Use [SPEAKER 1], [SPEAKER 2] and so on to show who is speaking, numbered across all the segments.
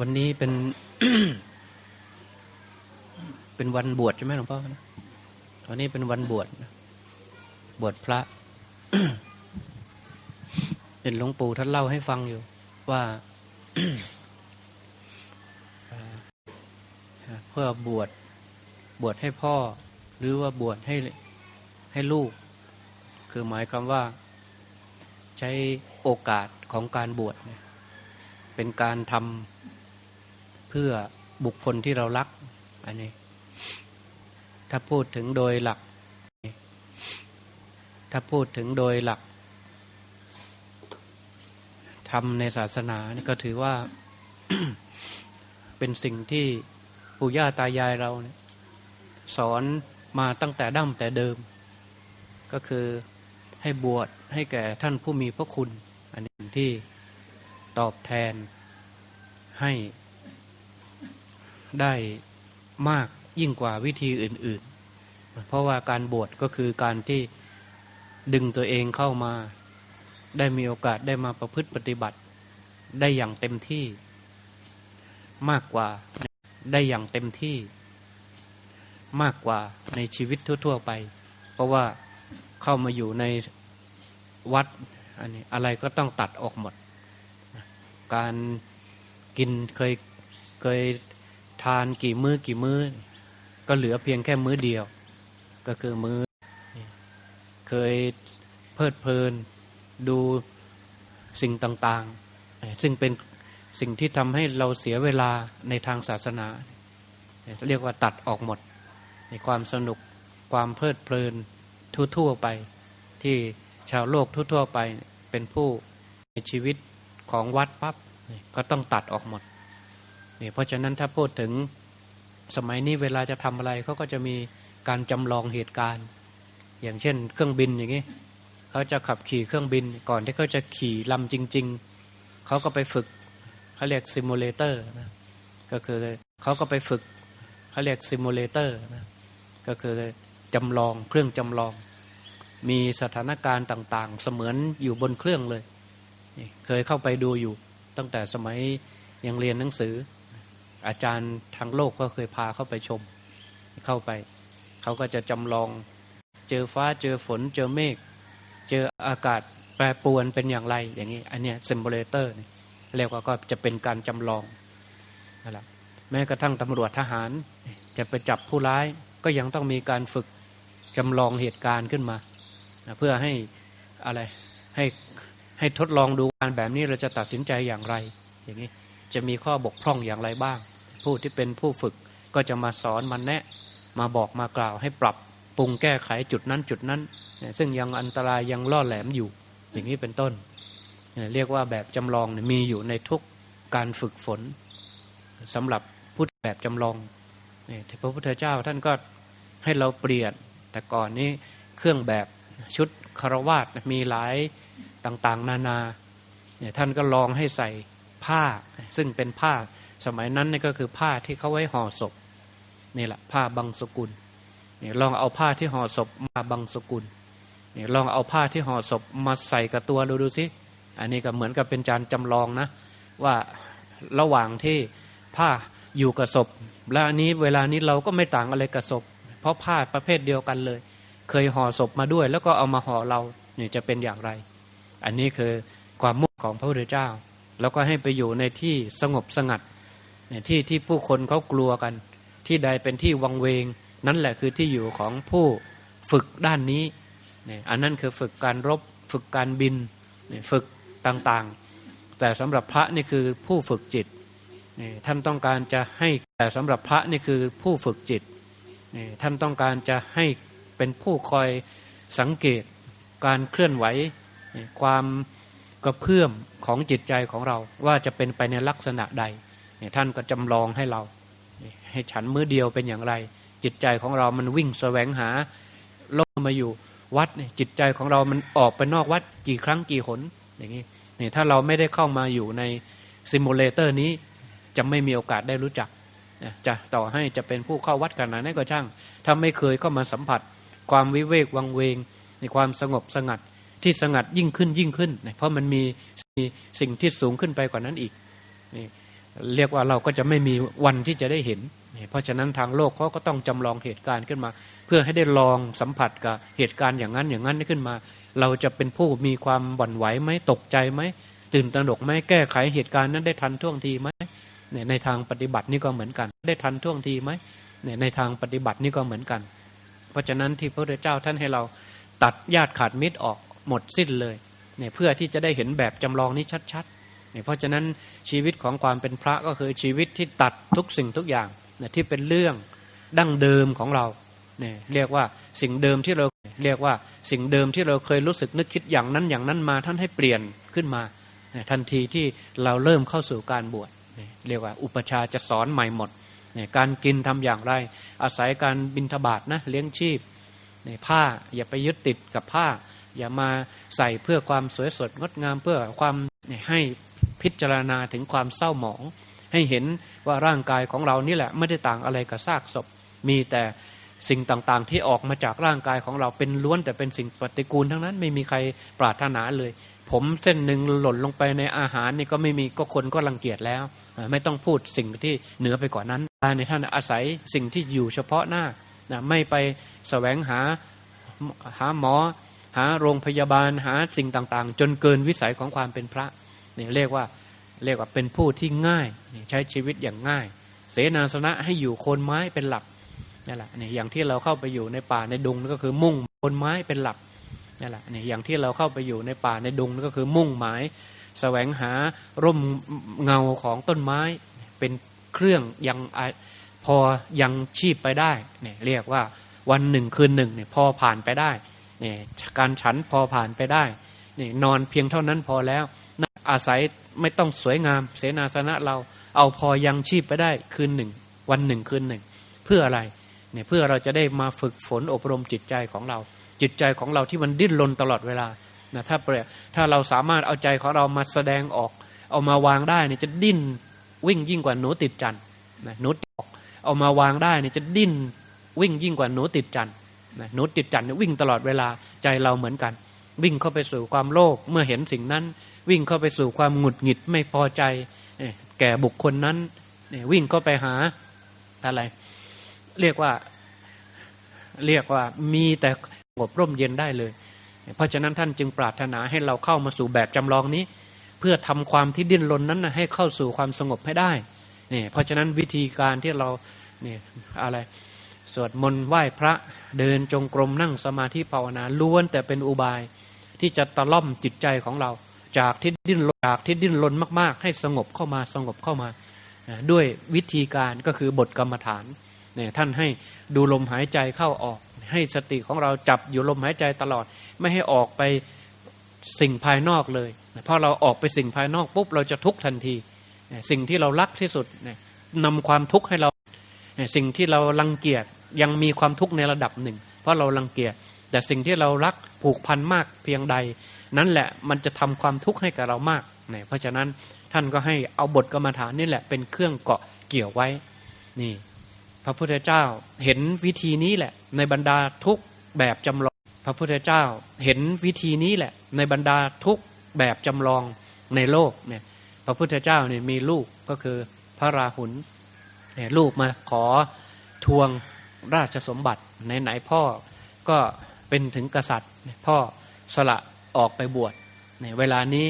[SPEAKER 1] วันนี้เป็น เป็นวันบวชใช่ไหมหลวงพ่อนะวันนี้เป็นวันบวชบวชพระเห็นหลวงปู่ท่านเล่าให้ฟังอยู่ ว่าเพื่อบวชบวชให้พ่อ หรือว่าบวชให้ให้ลูก คือหมายความว่า ใช้โอกาสของการบวชเป็นการทำ เพื่อบุคคลที่เรารัก อันนี้ ถ้าพูดถึงโดยหลัก ถ้าพูดถึงโดยหลักทำในศาสนานี่ก็ถือว่าเป็นสิ่งที่ปู่ย่าตายายเราเนี่ย สอนมาตั้งแต่ดั้งแต่เดิม ก็คือให้บวชให้แก่ท่านผู้มีพระคุณ อันนี้ที่ตอบแทนให้ ได้มากยิ่งกว่าวิธีอื่น ๆ เพราะว่าการบวชก็คือการที่ดึงตัวเองเข้ามา ได้มีโอกาสได้มาประพฤติปฏิบัติ ได้อย่างเต็มที่ มากกว่าได้อย่างเต็มที่ มากกว่าในชีวิตทั่ว ๆ ไป เพราะว่าเข้ามาอยู่ในวัด อันนี้อะไรก็ต้องตัดออกหมด การกินเคยเคย ทานกี่มือ้อกี่มื้อ ก็เหลือเพียงแค่มื้อเดียว ก็คือมื้อ เคยเพลิดเพลินดูสิ่งต่างๆ ซึ่งเป็นสิ่งที่ทำให้เราเสียเวลาในทางศาสนาเรียกว่าตัดออกหมด ในความสนุกความเพลิดเพลินทั่วๆไป ที่ชาวโลกทั่วๆไปเป็นผู้ในชีวิตของวัดปั๊บก็ต้องตัดออกหมด นี่เพราะฉะนั้นถ้าพูดถึงสมัยนี้เวลาจะทำอะไรเขาก็จะมีการจำลองเหตุการณ์ อย่างเช่น เครื่องบินอย่างนี้เขาจะขับขี่เครื่องบิน ก่อนที่เขาจะขี่ลำจริง ๆเขาก็ไปฝึกเขาเรียกซิมูเลเตอร์นะก็คือเขาก็ไปฝึกเขาเรียกซิมูเลเตอร์นะก็คือจำลองเครื่องจำลอง มีสถานการณ์ต่าง ๆ เสมือนอยู่บนเครื่องเลยเคยเข้าไปดูอยู่ตั้งแต่สมัยยังเรียนหนังสือ อาจารย์ทางโลกก็เคยพาเข้าไปชม เข้าไป เขาก็จะจำลอง เจอฟ้าเจอฝน เจอเมฆ เจออากาศแปรปรวนเป็นอย่างไร อย่างนี้ อันเนี้ยซิม u เลเตอร์เรียกว่าก็จะเป็นการจำลองนั่นแหละแม้กระทั่งตำรวจทหาร จะไปจับผู้ร้ายก็ยังต้องมีการฝึกจำลองเหตุการณ์ขึ้นมา เพื่อให้อะไรให้ให้ทดลองดูการแบบนี้เราจะตัดสินใจอย่างไร อย่างนี้จะมีข้อบกพร่องอย่างไรบ้าง ผู้ที่เป็นผู้ฝึกก็จะมาสอนมาแนะ มาบอกมากล่าวให้ปรับปรุงแก้ไขจุดนั้นจุดนั้น ซึ่งยังอันตรายยังล่อแหลมอยู่ อย่างนี้เป็นต้น เรียกว่าแบบจำลองมีอยู่ในทุกการฝึกฝนสำหรับพุทธแบบจำลองพระพุทธเจ้าท่านก็ให้เราเปลี่ยน แต่ก่อนนี้เครื่องแบบชุดคารวาสมีหลายต่างๆ นานา ท่านก็ลองให้ใส่ผ้า ซึ่งเป็นผ้า สมัยนั้นนี่ก็คือผ้าที่เขาไว้ห่อศพนี่แหละผ้าบางสกุลนี่ลองเอาผ้าที่ห่อศพมาบางสกุลนี่ลองเอาผ้าที่ห่อศพมาใส่กับตัวดูดูสิอันนี้ก็เหมือนกับเป็นจานจำลองนะ ว่าระหว่างที่ผ้าอยู่กับศพ และอันนี้เวลานี้เราก็ไม่ต่างอะไรกับศพ เพราะผ้าประเภทเดียวกันเลย เคยห่อศพมาด้วย แล้วก็เอามาห่อเราเนี่ยจะเป็นอย่างไร อันนี้คือความมุ่งของพระพุทธเจ้า แล้วก็ให้ไปอยู่ในที่สงบสงัด เนี่ยที่ที่ผู้คนเขากลัวกัน ที่ใดเป็นที่วังเวง นั่นแหละคือที่อยู่ของผู้ฝึกด้านนี้เนี่ยอันนั้นคือฝึกการรบ ฝึกการบินเนี่ยฝึกต่างๆ แต่สำหรับพระนี่คือผู้ฝึกจิตนี่ท่านต้องการจะให้แต่สำหรับพระนี่คือผู้ฝึกจิตนี่ท่านต้องการจะให้เป็นผู้คอยสังเกตการเคลื่อนไหวความกระเพื่อมของจิตใจของเราว่าจะเป็นไปในลักษณะใด ท่านก็จำลองให้เรา ให้ฉันมื้อเดียวเป็นอย่างไร จิตใจของเรามันวิ่งแสวงหาโลกมาอยู่วัดเนี่ยจิตใจของเรามันออกไปนอกวัดกี่ครั้งกี่หนอย่างนี้เนี่ยถ้าเราไม่ได้เข้ามาอยู่ในซิมูเลเตอร์นี้จะไม่มีโอกาสได้รู้จักจะต่อให้จะเป็นผู้เข้าวัดขนาดนั้นก็ช่าง ถ้าไม่เคยเข้ามาสัมผัส ความวิเวกวังเวง ในความสงบสงัดที่สงัดยิ่งขึ้นยิ่งขึ้น เพราะมันมีมีสิ่งที่สูงขึ้นไปกว่านั้นอีกนี่ เรียกว่าเราก็จะไม่มีวันที่จะได้เห็น เพราะฉะนั้นทางโลกเขาก็ต้องจำลองเหตุการณ์ขึ้นมา เพื่อให้ได้ลองสัมผัสกับเหตุการณ์อย่างนั้นอย่างนั้นขึ้นมา เราจะเป็นผู้มีความหวั่นไหวไหมตกใจไหมตื่นตระหนกไหมแก้ไขเหตุการณ์นั้นได้ทันท่วงทีไหมเนี่ยในทางปฏิบัตินี่ก็เหมือนกัน ได้ทันท่วงทีไหมเนี่ยในทางปฏิบัตินี่ก็เหมือนกัน เพราะฉะนั้นที่พระพุทธเจ้าท่านให้เราตัดญาติขาดมิตรออกหมดสิ้นเลย เนี่ยเพื่อที่จะได้เห็นแบบจำลองนี้ชัดๆ เนี่ยเพราะฉะนั้นชีวิตของความเป็นพระก็คือชีวิตที่ตัดทุกสิ่งทุกอย่างเนี่ยที่เป็นเรื่องดั้งเดิมของเราเนี่ยเรียกว่าสิ่งเดิมที่เราเรียกว่าสิ่งเดิมที่เราเคยรู้สึกนึกคิดอย่างนั้นอย่างนั้นมาท่านให้เปลี่ยนขึ้นมาทันทีที่เราเริ่มเข้าสู่การบวชเรียกว่า อุปชาจะสอนใหม่หมดการกินทำอย่างไร อาศัยการบินทบาทนะเลี้ยงชีพเนี่ยผ้าอย่าไปยึดติดกับผ้า อย่ามาใส่เพื่อความสวยสดงดงามเพื่อความให้ พิจารณาถึงความเศร้าหมอง ให้เห็นว่าร่างกายของเรานี่แหละ ไม่ได้ต่างอะไรกับซากศพ มีแต่สิ่งต่างๆ ที่ออกมาจากร่างกายของเราเป็นล้วนแต่เป็นสิ่งปฏิกูลทั้งนั้นไม่มีใครปรารถนาเลย ผมเส้นหนึ่งหล่นลงไปในอาหารนี่ก็ไม่มีก็คนก็รังเกียจแล้ว ไม่ต้องพูดสิ่งที่เหนือไปกว่านั้นในท่านอาศัยสิ่งที่อยู่เฉพาะหน้านะไม่ไปแสวงหาหาหมอ หาโรงพยาบาลหาสิ่งต่างๆ จนเกินวิสัยของความเป็นพระ นี่เรียกว่าเรียกว่าเป็นผู้ที่ง่ายใช้ชีวิตอย่างง่าย เสนาสนะให้อยู่โคนไม้เป็นหลักนี่แหละนี่อย่างที่เราเข้าไปอยู่ในป่าในดงนั่นก็คือมุ่งโคนไม้เป็นหลักนี่แหละนี่อย่างที่เราเข้าไปอยู่ในป่าในดงนั่นก็คือมุ่งหมายแสวงหาร่มเงาของต้นไม้ เป็นเครื่องยังอพอยังชีพไปได้เนี่ย เรียกว่าวันหนึ่งคืนหนึ่งเนี่ย พอผ่านไปได้ เนี่ย การฉันพอผ่านไปได้ เนี่ย นอนเพียงเท่านั้นพอแล้ว อาศัยไม่ต้องสวยงาม เสนาสนะเราเอาพอยังชีพไปได้คืนหนึ่ง วันหนึ่งคืนหนึ่ง เพื่ออะไร เนี่ยเพื่อเราจะได้มาฝึกฝนอบรมจิตใจของเรา จิตใจของเราที่มันดิ้นรนตลอดเวลานะถ้าเปรียถ้าเราสามารถเอาใจของเรามาแสดงออก เอามาวางได้เนี่ยจะดิ้นวิ่งยิ่งกว่าหนูติดจันทร์นะหนูออกเอามาวางได้เนี่ยจะดิ้นวิ่งยิ่งกว่าหนูติดจันทร์นะหนูติดจันทร์เนี่ยวิ่งตลอดเวลาใจเราเหมือนกัน วิ่งเข้าไปสู่ความโลภเมื่อเห็นสิ่งนั้น วิ่งเข้าไปสู่ความหงุดหงิดไม่พอใจแก่บุคคลนั้นวิ่งเข้าไปหาอะไร เรียกว่า เรียกว่ามีแต่สงบร่มเย็นได้เลย เพราะฉะนั้นท่านจึงปรารถนาให้เราเข้ามาสู่แบบจำลองนี้ เพื่อทำความที่ดิ้นรนนั้นนะให้เข้าสู่ความสงบให้ได้เนี่ยเพราะฉะนั้นวิธีการที่เราเนี่ยอะไร สวดมนต์ไหว้พระเดินจงกรมนั่งสมาธิภาวนาล้วนแต่เป็นอุบายที่จะตะล่อมจิตใจของเรา จากที่ดิ้นรนจากที่ดิ้นรนมาก ๆ ให้สงบเข้ามาสงบเข้ามา ด้วยวิธีการก็คือบทกรรมฐานเนี่ยท่านให้ดูลมหายใจเข้าออก ให้สติของเราจับอยู่ลมหายใจตลอด ไม่ให้ออกไปสิ่งภายนอกเลยเพราะเราออกไปสิ่งภายนอกปุ๊บเราจะทุกข์ทันที สิ่งที่เรารักที่สุดนี่ยนำความทุกข์ให้เรา สิ่งที่เรารังเกียจยังมีความทุกข์ในระดับหนึ่ง เพราะเรารังเกียจแต่สิ่งที่เรารักผูกพันมากเพียงใด นั่นแหละมันจะทำความทุกข์ให้กับเรามากเนี่ยเพราะฉะนั้นท่านก็ให้เอาบทกรรมฐานนี่แหละเป็นเครื่องเกาะเกี่ยวไว้ นี่ พระพุทธเจ้าเห็นวิธีนี้แหละ ในบรรดาทุกแบบจำลอง พระพุทธเจ้าเห็นวิธีนี้แหละ ในบรรดาทุกแบบจำลองในโลกเนี่ย พระพุทธเจ้าเนี่ยมีลูกก็คือพระราหุลเนี่ยลูกมาขอทวงราชสมบัติไหนๆพ่อก็เป็นถึงกษัตริย์ พ่อสละ ออกไปบวชเนี่ยเวลานี้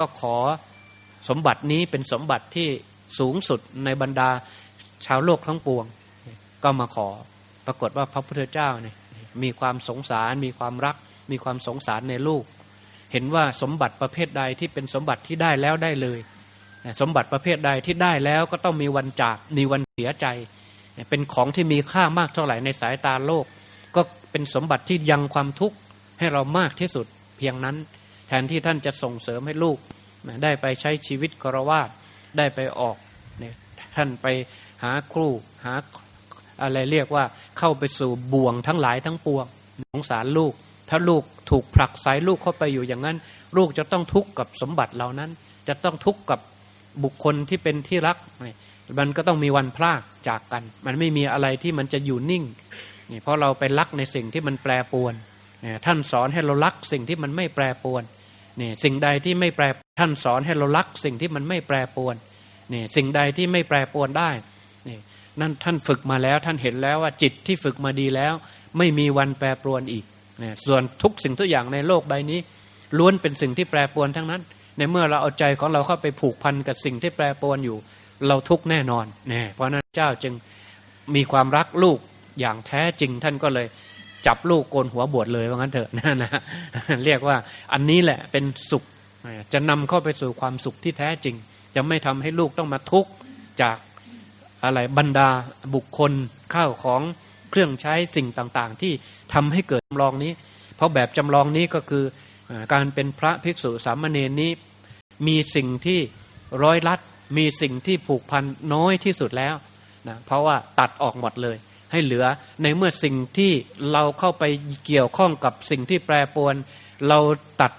[SPEAKER 1] ก็ขอสมบัตินี้เป็นสมบัติที่สูงสุดในบรรดาชาวโลกทั้งปวง ก็มาขอ ปรากฏว่าพระพุทธเจ้าเนี่ยมีความสงสาร มีความรัก มีความสงสารในลูก เห็นว่าสมบัติประเภทใดที่เป็นสมบัติที่ได้แล้วได้เลย สมบัติประเภทใดที่ได้แล้วก็ต้องมีวันจาก มีวันเสียใจ เป็นของที่มีค่ามากเท่าไหร่ในสายตาโลก ก็เป็นสมบัติที่ยังความทุกข์ให้เรามากที่สุด เพียงนั้น แทนที่ท่านจะส่งเสริมให้ลูกได้ไปใช้ชีวิตกรวาสได้ไปออกเนี่ยท่านไปหาครูหาอะไรเรียกว่าเข้าไปสู่บ่วงทั้งหลายทั้งปวงสงสารลูก ถ้าลูกถูกผลักไสลูกเข้าไปอยู่อย่างนั้น ลูกจะต้องทุกข์กับสมบัติเหล่านั้น จะต้องทุกข์กับบุคคลที่เป็นที่รัก มันก็ต้องมีวันพลากจากกัน มันไม่มีอะไรที่มันจะอยู่นิ่งนี่เพราะเราไปรักในสิ่งที่มันแปรปวน ท่านสอนให้เรารักสิ่งที่มันไม่แปรปวนนี่สิ่งใดที่ไม่แปรท่านสอนให้เรารักสิ่งที่มันไม่แปรปวนนี่สิ่งใดที่ไม่แปรปวนได้นี่นั่นท่านฝึกมาแล้ว ท่านเห็นแล้วว่าจิตที่ฝึกมาดีแล้ว ไม่มีวันแปรปรวนอีกนี่ส่วนทุกสิ่งทุกอย่างในโลกใบนี้ ล้วนเป็นสิ่งที่แปรปรวนทั้งนั้น ในเมื่อเราเอาใจของเราเข้าไปผูกพันกับสิ่งที่แปรปรวนอยู่ เราทุกแน่นอนนี่เพราะนั้นเจ้าจึงมีความรักลูกอย่างแท้จริงท่านก็เลย จับลูกโกนหัวบวชเลยว่างั้นเถอะนะนะเรียกว่าอันนี้แหละเป็นสุข จะนำเข้าไปสู่ความสุขที่แท้จริง จะไม่ทำให้ลูกต้องมาทุกข์จากอะไรบรรดาบุคคลข้าวของเครื่องใช้สิ่งต่างๆ ที่ทำให้เกิดจำลองนี้ เพราะแบบจำลองนี้ก็คือการเป็นพระภิกษุสามเณรนี้ มีสิ่งที่ร้อยลัด มีสิ่งที่ผูกพันน้อยที่สุดแล้วนะเพราะว่าตัดออกหมดเลย ให้เหลือ ในเมื่อสิ่งที่เราเข้าไปเกี่ยวข้องกับสิ่งที่แปรปรวน เราตัด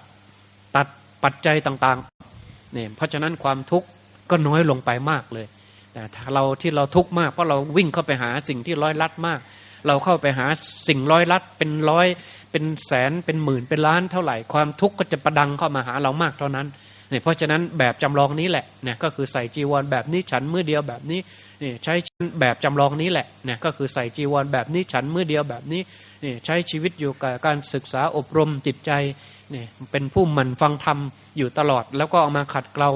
[SPEAKER 1] ตัดปัจจัยต่างๆเนี่ยเพราะฉะนั้นความทุกข์ก็น้อยลงไปมากเลยแต่เราที่เราทุกข์มากเพราะเราวิ่งเข้าไปหาสิ่งที่ร้อยลัดมาก เราเข้าไปหาสิ่งร้อยลัดเป็นร้อยเป็นแสนเป็นหมื่นเป็นล้านเท่าไหร่ความทุกข์ก็จะประดังเข้ามาหาเรามากเท่านั้น เนี่ยเพราะฉะนั้นแบบจำลองนี้แหละเนี่ยก็คือใส่จีวรแบบนี้ฉันมือเดียวแบบนี้นี่ใช้แบบจำลองนี้แหละเนี่ยก็คือใส่จีวรแบบนี้ฉันมือเดียวแบบนี้นี่ใช้ชีวิตอยู่กับการศึกษาอบรมจิตใจเนี่ยเป็นผู้หมั่นฟังธรรมอยู่ตลอด แล้วก็เอามาขัดเกลา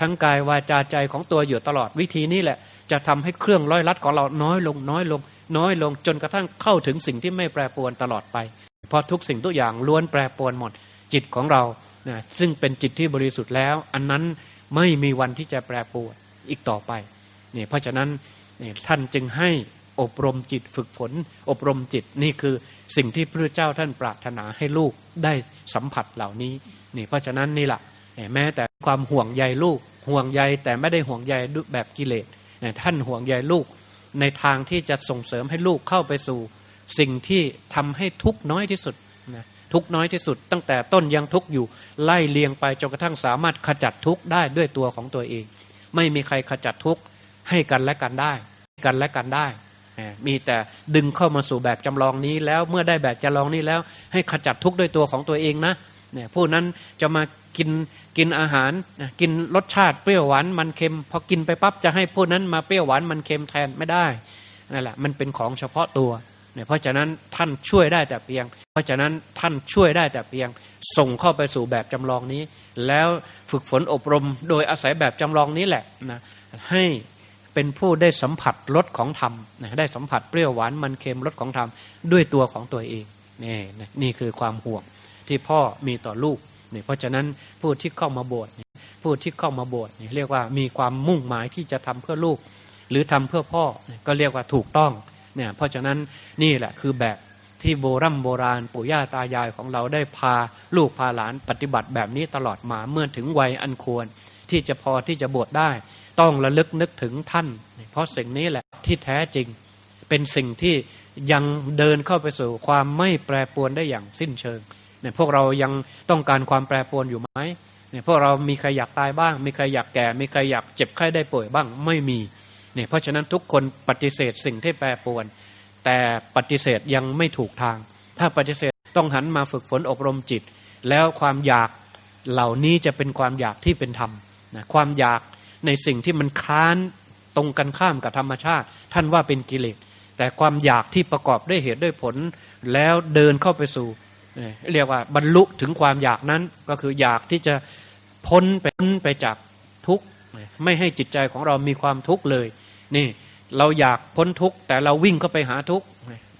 [SPEAKER 1] ทั้งกายวาจาใจของตัวอยู่ตลอดวิธีนี้แหละ จะทำให้เครื่องร้อยลัดของเราน้อยลงน้อยลง น้อยลงจนกระทั่งเข้าถึงสิ่งที่ไม่แปรปรวนตลอดไป เพราะทุกสิ่งทุกอย่างล้วนแปรปรวนหมดจิตของเรา นะซึ่งเป็นจิตที่บริสุทธิ์แล้ว อันนั้นไม่มีวันที่จะแปรปรวนอีกต่อไปเนี่ยเพราะฉะนั้นเนี่ยท่านจึงให้อบรมจิตฝึกฝน อบรมจิตนี่คือสิ่งที่พระเจ้าท่านปรารถนาให้ลูกได้สัมผัสเหล่านี้นี่เพราะฉะนั้นนี่แหละแม้แต่ความห่วงใยลูก ห่วงใยแต่ไม่ได้ห่วงใยแบบกิเลสท่านห่วงใยลูก ในทางที่จะส่งเสริมให้ลูกเข้าไปสู่ สิ่งที่ทำให้ทุกข์น้อยที่สุดนะ ทุกน้อยที่สุด ตั้งแต่ต้นยังทุกอยู่ ไล่เลียงไปจนกระทั่งสามารถขจัดทุกได้ด้วยตัวของตัวเอง ไม่มีใครขจัดทุกให้กันและกันได้ กันและกันได้มีแต่ดึงเข้ามาสู่แบบจำลองนี้แล้วเมื่อได้แบบจำลองนี้แล้ว ให้ขจัดทุกข์ด้วยตัวของตัวเองนะเนี่ยผู้นั้นจะมากินกินอาหารกินรสชาติเปรี้ยวหวานมันเค็มพอกินไปปั๊บจะให้ผู้นั้นมาเปรี้ยวหวานมันเค็มแทนไม่ได้นั่นแหละมันเป็นของเฉพาะตัว เนี่ยเพราะฉะนั้นท่านช่วยได้แต่เพียง เพราะฉะนั้นท่านช่วยได้แต่เพียง ส่งเข้าไปสู่แบบจำลองนี้ แล้วฝึกฝนอบรมโดยอาศัยแบบจำลองนี้แหละนะให้เป็นผู้ได้สัมผัสรสของธรรมนะได้สัมผัสเปรี้ยวหวานมันเค็มรสของธรรมด้วยตัวของตัวเองนี่นี่คือความห่วงที่พ่อมีต่อลูกเนี่ยเพราะฉะนั้นผู้ที่เข้ามาบวชผู้ที่เข้ามาบวชเรียกว่ามีความมุ่งหมายที่จะทำเพื่อลูก หรือทำเพื่อพ่อก็เรียกว่าถูกต้อง เนี่ย เพราะฉะนั้นนี่แหละคือแบบที่โบรโบราณปู่ย่าตายายของเราได้พาลูกพาหลานปฏิบัติแบบนี้ตลอดมาเมื่อถึงวัยอันควร ที่จะพอที่จะบวชได้ ต้องระลึกนึกถึงท่าน เพราะสิ่งนี้แหละที่แท้จริง เป็นสิ่งที่ยังเดินเข้าไปสู่ความไม่แปรปรวนได้อย่างสิ้นเชิงเนี่ยพวกเรายังต้องการความแปรปรวนอยู่ไหมเนี่ยพวกเรามีใครอยากตายบ้าง มีใครอยากแก่ มีใครอยากเจ็บไข้ได้ป่วยบ้างไม่มี นี่ยเพราะฉะนั้นทุกคนปฏิเสธสิ่งที่แปรปรวน แต่ปฏิเสธยังไม่ถูกทาง ถ้าปฏิเสธต้องหันมาฝึกฝนอบรมจิต แล้วความอยากเหล่านี้จะเป็นความอยากที่เป็นธรรมนะความอยากในสิ่งที่มันค้านตรงกันข้ามกับธรรมชาติ ท่านว่าเป็นกิเลสแต่ความอยากที่ประกอบด้วยเหตุด้วยผล แล้วเดินเข้าไปสู่ เรียกว่าบรรลุถึงความอยากนั้นก็คืออยากที่จะพ้นไปพ้นไปจากทุกข์ ไม่ให้จิตใจของเรามีความทุกข์เลย นี่ เราอยากพ้นทุกข์แต่เราวิ่งเข้าไปหาทุกข์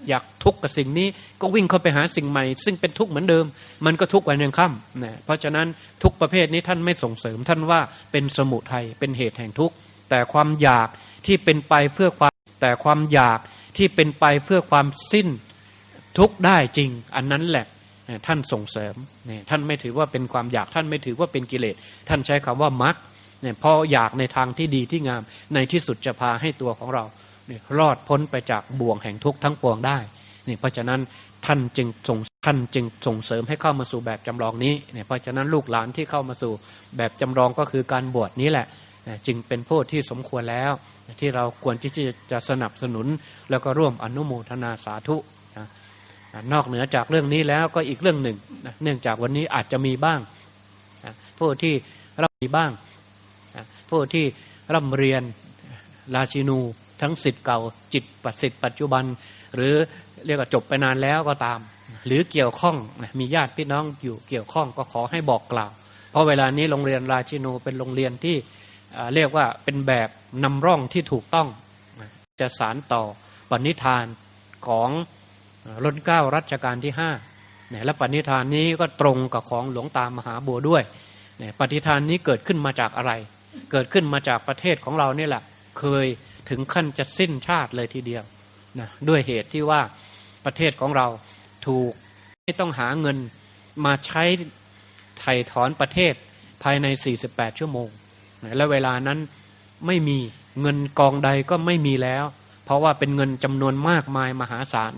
[SPEAKER 1] อยากทุกข์กับสิ่งนี้ก็วิ่งเข้าไปหาสิ่งใหม่ ซึ่งเป็นทุกข์เหมือนเดิม มันก็ทุกข์วันยังค่ำนะเพราะฉะนั้นทุกประเภทนี้ท่านไม่ส่งเสริมท่านว่าเป็นสมุทัยเป็นเหตุแห่งทุกข์แต่ความอยากที่เป็นไปเพื่อความแต่ความอยากที่เป็นไปเพื่อความสิ้นทุกข์ได้จริง อันนั้นแหละท่านส่งเสริมเนี่ยท่านไม่ถือว่าเป็นความอยากท่านไม่ถือว่าเป็นกิเลสท่านใช้คำว่ามัก เนี่ยพออยากในทางที่ดีที่งาม ในที่สุดจะพาให้ตัวของเราเนี่ยรอดพ้นไปจากบ่วงแห่งทุกข์ทั้งปวงได้เนี่ยเพราะฉะนั้นท่านจึงส่งท่านจึงส่งเสริมให้เข้ามาสู่แบบจำลองนี้เนี่ยเพราะฉะนั้นลูกหลานที่เข้ามาสู่แบบจำลองก็คือการบวชนี้แหละจึงเป็นผู้ที่สมควรแล้ว ที่เราควรที่จะสนับสนุนแล้วก็ร่วมอนุโมทนาสาธุนอกเหนือจากเรื่องนี้แล้วก็อีกเรื่องหนึ่งเนื่องจากวันนี้อาจจะมีบ้างผู้ที่รับมีบ้าง ผู้ที่ร่ำเรียนราชินู ทั้งสิทธิ์เก่าจิตปัจสิทธิ์ปัจจุบัน หรือเรียกว่าจบไปนานแล้วก็ตาม หรือเกี่ยวข้องมีญาติพี่น้องอยู่เกี่ยวข้องก็ขอให้บอกกล่าว เพราะเวลานี้โรงเรียนราชินูเป็นโรงเรียนที่เรียกว่าเป็นแบบนำร่องที่ถูกต้องจะสารต่อปณิธานของรุ่นเก้ารัชกาลที่ห้าเนี่ยและปณิธานนี้ก็ตรงกับของหลวงตามหาบัวด้วยเนี่ยปณิธานนี้เกิดขึ้นมาจากอะไร เกิดขึ้นมาจากประเทศของเรานี่แหละ เคยถึงขั้นจะสิ้นชาติเลยทีเดียวนะด้วยเหตุที่ว่าประเทศของเราถูกไม่ต้องหาเงินมาใช้ไถ่ถอนประเทศภายใน 48 ชั่วโมงนะและเวลานั้นไม่มีเงินกองใดก็ไม่มีแล้ว เพราะว่าเป็นเงินจำนวนมากมายมหาศาล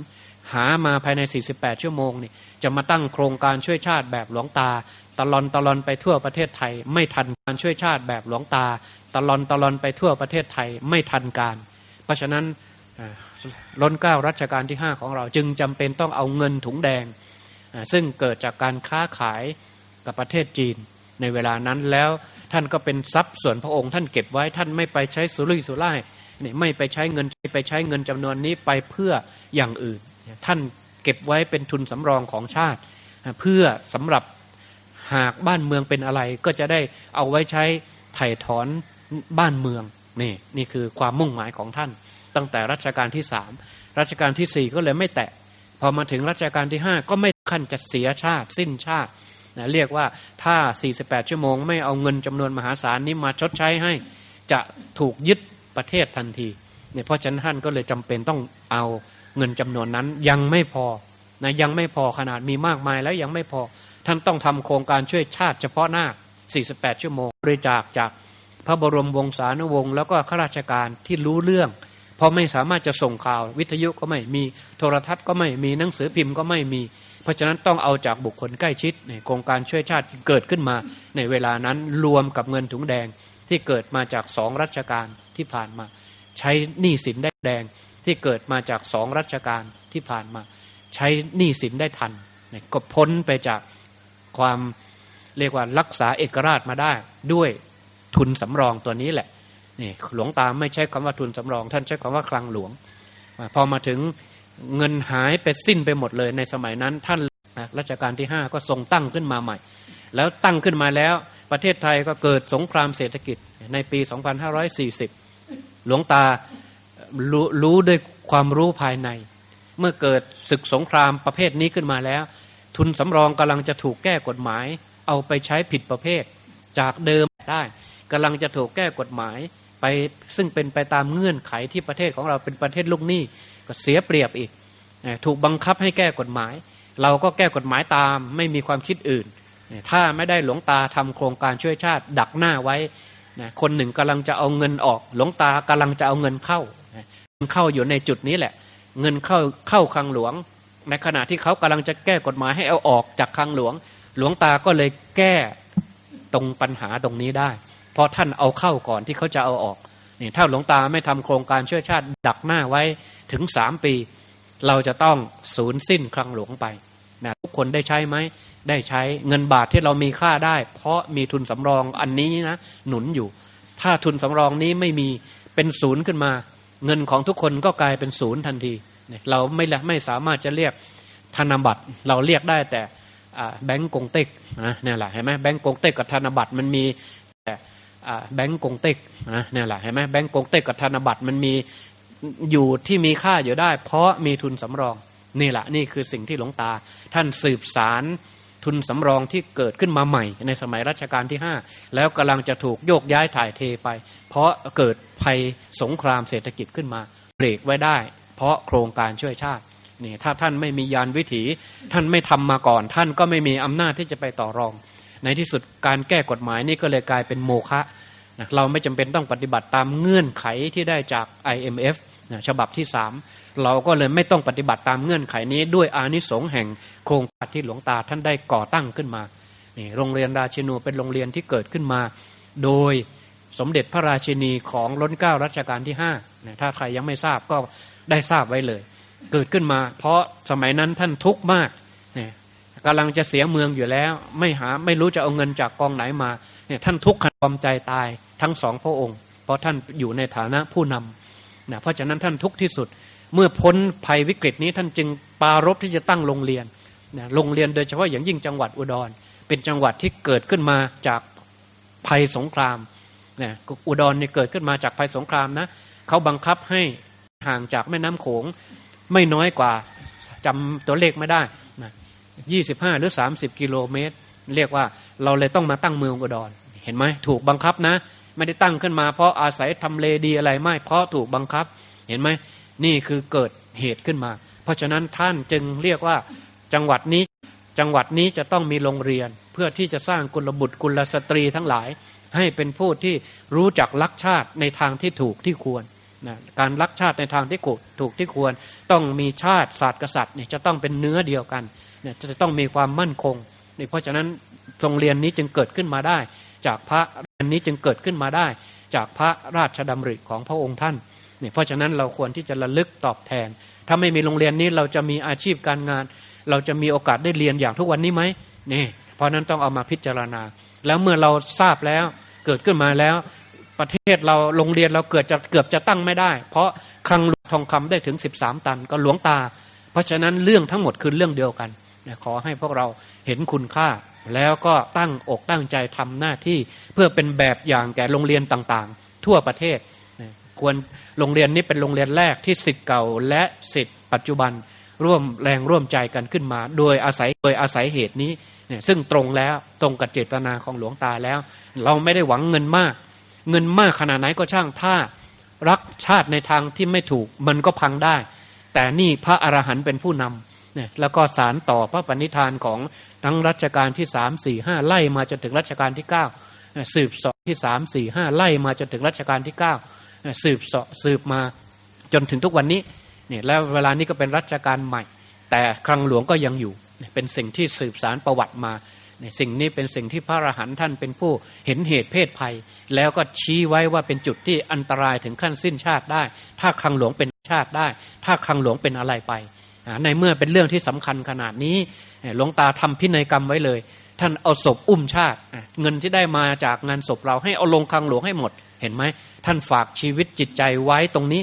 [SPEAKER 1] หามาภายใน 48 ชั่วโมงนี่จะมาตั้งโครงการช่วยชาติแบบหลวงตา ตลอนตลอนไปทั่วประเทศไทย ไม่ทันการช่วยชาติแบบหลวงตา ตลอนตลอนไปทั่วประเทศไทยไม่ทันการ เพราะฉะนั้นอ่าล้นเก้ารัชกาลที่ห้าของเราจึงจำเป็นต้องเอาเงินถุงแดง ซึ่งเกิดจากการค้าขายกับประเทศจีนในเวลานั้นแล้วท่านก็เป็นทรัพย์ส่วนพระองค์ท่านเก็บไว้ท่านไม่ไปใช้สุรุ่ยสุร่ายนี่ไม่ไปใช้เงินไม่ไปใช้เงินจำนวนนี้ไปเพื่ออย่างอื่น ท่านเก็บไว้เป็นทุนสำรองของชาติ เพื่อสำหรับหากบ้านเมืองเป็นอะไรก็จะได้เอาไว้ใช้ไถ่ถอนบ้านเมืองนี่นี่คือความมุ่งหมายของท่าน ตั้งแต่รัชกาลที่สามรัชกาลที่สี่ก็เลยไม่แตะ พอมาถึงรัชกาลที่ห้าก็ไม่ขั้นจะเสียชาติสิ้นชาตินะเรียกว่าถ้า 48 ชั่วโมง ไม่เอาเงินจำนวนมหาศาลนี้มาชดใช้ให้ จะถูกยึดประเทศทันทีเนี่ยเพราะฉะนั้นท่านก็เลยจำเป็นต้องเอา เงินจำนวนนั้นยังไม่พอนะยังไม่พอขนาดมีมากมายแล้วยังไม่พอ ท่านต้องทำโครงการช่วยชาติเฉพาะหน้า 48 ชั่วโมง บริจาคจากพระบรมวงศานุวงศ์แล้วก็ข้าราชการที่รู้เรื่องพราะไม่สามารถจะส่งข่าว วิทยุก็ไม่มีโทรทัศน์ก็ไม่มีหนังสือพิมพ์ก็ไม่มี เพราะฉะนั้นต้องเอาจากบุคคลใกล้ชิดในโครงการช่วยชาติที่เกิดขึ้นมา ในเวลานั้นรวมกับเงินถุงแดงที่เกิดมาจากสองรัชกาลที่ผ่านมา ใช้หนี้สินได้แดง ที่เกิดมาจากสองรัชกาลที่ผ่านมา ใช้หนี้สินได้ทันก็พ้นไปจากความเรียกว่ารักษาเอกราชมาได้ ด้วยทุนสำรองตัวนี้แหละนี่หลวงตาไม่ใช้คำว่าทุนสำรอง ท่านใช้คำว่าคลังหลวง พอมาถึงเงินหายไปสิ้นไปหมดเลยในสมัยนั้น ท่านรัชกาลที่ห้าก็ทรงตั้งขึ้นมาใหม่ แล้วตั้งขึ้นมาแล้ว ประเทศไทยก็เกิดสงครามเศรษฐกิจในปี 2540 หลวงตา รู้รู้ด้วยความรู้ภายใน เมื่อเกิดศึกสงครามประเภทนี้ขึ้นมาแล้ว ทุนสำรองกำลังจะถูกแก้กฎหมาย เอาไปใช้ผิดประเภท จากเดิมได้กำลังจะถูกแก้กฎหมาย ไปซึ่งเป็นไปตามเงื่อนไขที่ประเทศของเราเป็นประเทศลูกหนี้ก็เสียเปรียบอีก ถูกบังคับให้แก้กฎหมาย เราก็แก้กฎหมายตามไม่มีความคิดอื่น ถ้าไม่ได้หลวงตาทำโครงการช่วยชาติดักหน้าไว้คนหนึ่งกำลังจะเอาเงินออก หลวงตากำลังจะเอาเงินเข้า เงินเข้าอยู่ในจุดนี้แหละ เงินเข้าเข้าคลังหลวง ในขณะที่เขากำลังจะแก้กฎหมายให้เอาออกจากคลังหลวง หลวงตาก็เลยแก้ตรงปัญหาตรงนี้ได้ เพราะท่านเอาเข้าก่อนที่เขาจะเอาออกนี่ถ้าหลวงตาไม่ทำโครงการช่วยชาติดักหน้าไว้ถึงสามปี เราจะต้องสูญสิ้นคลังหลวงไปนะทุกคนได้ใช้ไหมได้ใช้เงินบาทที่เรามีค่าได้ เพราะมีทุนสำรองอันนี้นะหนุนอยู่ ถ้าทุนสำรองนี้ไม่มีเป็นศูนย์ขึ้นมา เงินของทุกคนก็กลายเป็นศูนย์ทันที เราไม่ละไม่สามารถจะเรียกธนบัตร เราเรียกได้แต่แบงก์กงเต็กนะเนี่ยแหละเห็นไหมแบงก์กงเต็กกับธนบัตรมันมีแต่แบงก์กงเต็กนะเนี่ยแหละเห็นไหมแบงก์กงเต็กกับธนบัตรมันมีอยู่ที่มีค่าอยู่ได้ เพราะมีทุนสำรอง นี่แหละนี่คือสิ่งที่หลวงตา ท่านสืบสาร ทุนสำรองที่เกิดขึ้นมาใหม่ ในสมัยรัชกาลที่ห้าแล้วกำลังจะถูกโยกย้ายถ่ายเทไป เพราะเกิดภัยสงครามเศรษฐกิจขึ้นมาเบรกไว้ได้ เพราะโครงการช่วยชาตินี่ถ้าท่านไม่มียานวิถี ท่านไม่ทำมาก่อน ท่านก็ไม่มีอำนาจที่จะไปต่อรอง ในที่สุดการแก้กฎหมายนี่ก็เลยกลายเป็นโมฆะนะเราไม่จำเป็นต้องปฏิบัติตามเงื่อนไขที่ได้จาก IMF นะฉบับที่สาม เราก็เลยไม่ต้องปฏิบัติตามเงื่อนไขนี้ด้วยอานิสงส์แห่งโครงการที่หลวงตาท่านได้ก่อตั้งขึ้นมานี่โรงเรียนราชินูเป็นโรงเรียนที่เกิดขึ้นมา โดยสมเด็จพระราชินีของล้นเก้ารัชกาลที่ห้าถ้าใครยังไม่ทราบก็ได้ทราบไว้เลย เกิดขึ้นมา เพราะสมัยนั้นท่านทุกข์มากเนี่ยกำลังจะเสียเมืองอยู่แล้ว ไม่หาไม่รู้จะเอาเงินจากกองไหนมาเนี่ยท่านทุกข์ขนอมใจตายทั้งสองพระองค์ เพราะท่านอยู่ในฐานะผู้นำนะเพราะฉะนั้นท่านทุกข์ที่สุด เมื่อพ้นภัยวิกฤตนี้ท่านจึงปรารภที่จะตั้งโรงเรียนนะโรงเรียนโดยเฉพาะอย่างยิ่งจังหวัดอุดร เป็นจังหวัดที่เกิดขึ้นมาจากภัยสงครามนะอุดรเนี่ยเกิดขึ้นมาจากภัยสงครามนะเขาบังคับให้ห่างจากแม่น้ำโขงไม่น้อยกว่าจำตัวเลขไม่ได้นะยี่สิบห้าหรือสามสิบกิโลเมตร เรียกว่าเราเลยต้องมาตั้งเมืองอุดร เห็นไหมถูกบังคับนะ ไม่ได้ตั้งขึ้นมาเพราะอาศัยทำเลดีอะไรไม่เพราะถูกบังคับ เห็นไหม นี่คือเกิดเหตุขึ้นมา เพราะฉะนั้นท่านจึงเรียกว่าจังหวัดนี้จังหวัดนี้จะต้องมีโรงเรียน เพื่อที่จะสร้างกุลบุตรกุลสตรีทั้งหลาย ให้เป็นผู้ที่รู้จักรักชาติในทางที่ถูกที่ควรนะการรักชาติในทางที่ถูกที่ควร ต้องมีชาติศาสตร์กษัตริย์เนี่ยจะต้องเป็นเนื้อเดียวกันเนี่ยจะต้องมีความมั่นคงนี่เพราะฉะนั้นโรงเรียนนี้จึงเกิดขึ้นมาได้ จากพระอันนี้จึงเกิดขึ้นมาได้ จากพระราชดำริของพระองค์ท่าน เนี่ยเพราะฉะนั้นเราควรที่จะระลึกตอบแทน ถ้าไม่มีโรงเรียนนี้เราจะมีอาชีพการงาน เราจะมีโอกาสได้เรียนอย่างทุกวันนี้ไหมนี่ เพราะนั้นต้องเอามาพิจารณา แล้วเมื่อเราทราบแล้วเกิดขึ้นมาแล้ว ประเทศเราโรงเรียนเราเกิดจะเกือบจะตั้งไม่ได้ เพราะคลังทองคำได้ถึงสิบสามตันก็หลวงตา เพราะฉะนั้นเรื่องทั้งหมดคือเรื่องเดียวกันขอให้พวกเราเห็นคุณค่า แล้วก็ตั้งอกตั้งใจทำหน้าที่เพื่อเป็นแบบอย่างแก่โรงเรียนต่างๆ ทั่วประเทศ ควรโรงเรียนนี้เป็นโรงเรียนแรกที่สิทธิ์เก่าและสิทธิ์ปัจจุบันร่วมแรงร่วมใจกันขึ้นมา โดยอาศัยโดยอาศัยเหตุนี้เนี่ยซึ่งตรงแล้วตรงกับเจตนาของหลวงตาแล้ว เราไม่ได้หวังเงินมาก เงินมากขนาดไหนก็ช่างถ้า รักชาติในทางที่ไม่ถูกมันก็พังได้ แต่นี่พระอรหันต์เป็นผู้นำเนี่ยแล้วก็สารต่อพระปณิธานของทั้งรัชกาลที่สามสี่ห้าไล่มาจนถึงรัชกาลที่เก้าสืบสอบที่สามสี่ห้าไล่มาจนถึงรัชกาลที่เก้า สืบสอบสืบมาจนถึงทุกวันนี้เนี่ยแล้วเวลานี้ก็เป็นรัชกาลใหม่ แต่คลังหลวงก็ยังอยู่ เป็นสิ่งที่สืบสารประวัติมาสิ่งนี้เป็นสิ่งที่พระอรหันต์ท่านเป็นผู้เห็นเหตุเพศภัย แล้วก็ชี้ไว้ว่าเป็นจุดที่อันตรายถึงขั้นสิ้นชาติได้ ถ้าคลังหลวงเป็นชาติได้ ถ้าคลังหลวงเป็นอะไรไป ในเมื่อเป็นเรื่องที่สำคัญขนาดนี้หลวงตาทำพินัยกรรมไว้เลย ท่านเอาศพอุ้มชาติ เงินที่ได้มาจากงานศพเราให้เอาลงคลังหลวงให้หมด ห็นไหมท่านฝากชีวิตจิตใจไว้ตรงนี้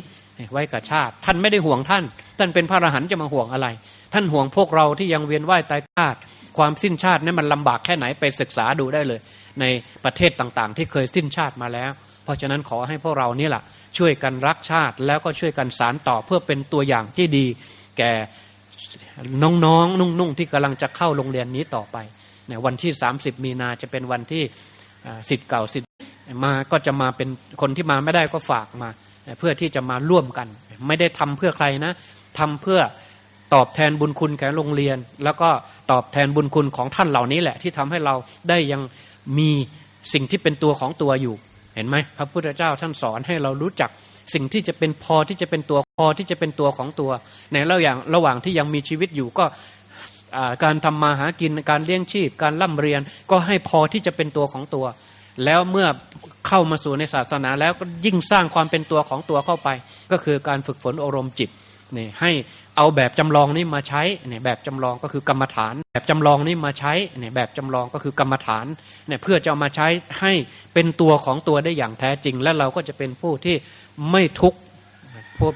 [SPEAKER 1] ไว้กับชาติ ท่านไม่ได้ห่วงท่าน ท่านเป็นพระอรหันต์จะมาห่วงอะไร ท่านห่วงพวกเราที่ยังเวียนว่ายตายชาติ ความสิ้นชาตินั้นมันลำบากแค่ไหนไปศึกษาดูได้เลย ในประเทศต่างๆ ที่เคยสิ้นชาติมาแล้ว เพราะฉะนั้นขอให้พวกเรานี่แหละช่วยกันรักชาติ แล้วก็ช่วยกันสารต่อเพื่อเป็นตัวอย่างที่ดี แก่น้องๆนุ่งๆที่กำลังจะเข้าโรงเรียนนี้ต่อไปเนี่ยวันที่สามสิบมีนาจะเป็นวันที่สิทธิ์เก่าสิทธิ์ มาก็จะมาเป็นคนที่มาไม่ได้ก็ฝากมา เพื่อที่จะมาร่วมกัน ไม่ได้ทำเพื่อใครนะทำเพื่อตอบแทนบุญคุณแก่โรงเรียน แล้วก็ตอบแทนบุญคุณของท่านเหล่านี้แหละ ที่ทำให้เราได้ยังมีสิ่งที่เป็นตัวของตัวอยู่ เห็นไหมพระพุทธเจ้าท่านสอนให้เรารู้จักสิ่งที่จะเป็นพอที่จะเป็นตัวพอที่จะเป็นตัวของตัว ในระหว่างระหว่างที่ยังมีชีวิตอยู่ก็การทำมาหากินการเลี้ยงชีพ การร่ำเรียนก็ให้พอที่จะเป็นตัวของตัว แล้วเมื่อเข้ามาสู่ในศาสนาแล้วก็ยิ่งสร้างความเป็นตัวของตัวเข้าไป ก็คือการฝึกฝนอารมณ์จิตนี่ให้เอาแบบจำลองนี้มาใช้เนี่ยแบบจำลองก็คือกรรมฐาน แบบจำลองนี้มาใช้เนี่ยแบบจำลองก็คือกรรมฐานเนี่ยเพื่อจะเอามาใช้ให้เป็นตัวของตัวได้อย่างแท้จริง และเราก็จะเป็นผู้ที่ไม่ทุกข์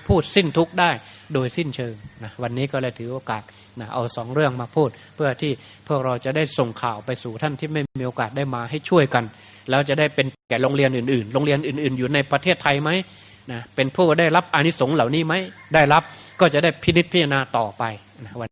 [SPEAKER 1] พูดสิ้นทุกข์ได้โดยสิ้นเชิงนะวันนี้ก็เลยถือโอกาสนะเอาสองเรื่องมาพูด เพื่อที่พวกเราจะได้ส่งข่าวไปสู่ท่านที่ไม่มีโอกาสได้มาให้ช่วยกัน แล้วจะได้เป็นแก่โรงเรียนอื่นๆ โรงเรียนอื่น ๆ อยู่ในประเทศไทยไหมนะเป็นผู้ได้รับอานิสงส์เหล่านี้ไหมได้รับก็จะได้พินิจพิจารณาต่อไปนะวัน